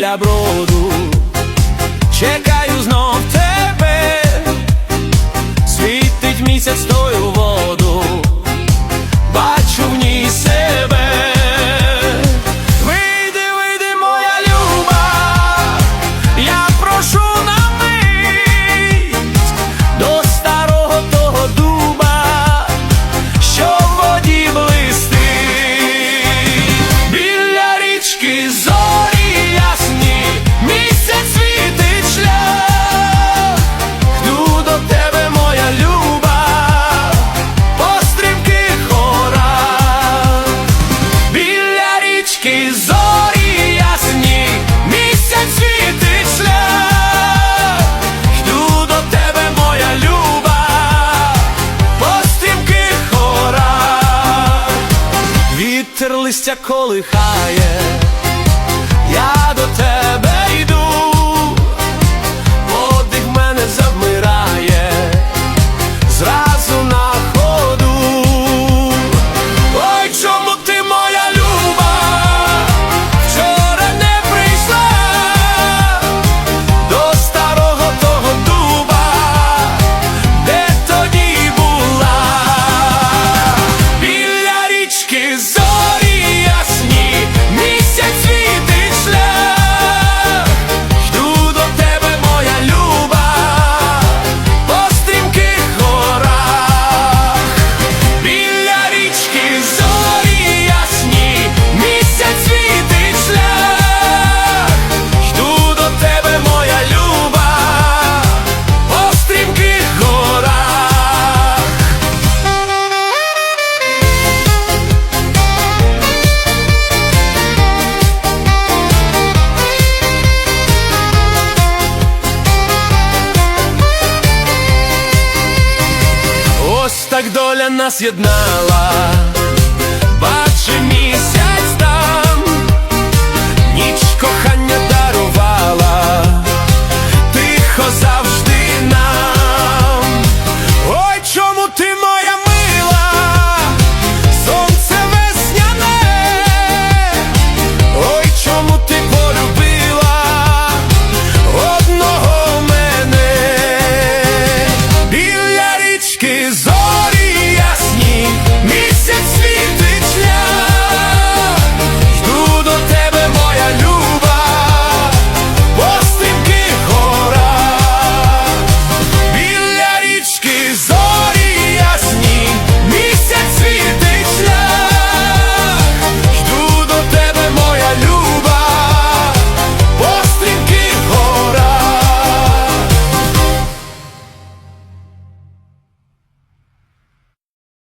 річки біля листя колихає, так доля нас єднала, бачи місяць там, ніч кохання дарувала, тихо завжди нам. Ой, чому ти моя мила, сонце весняне, ой, чому ти полюбила одного мене біля річки.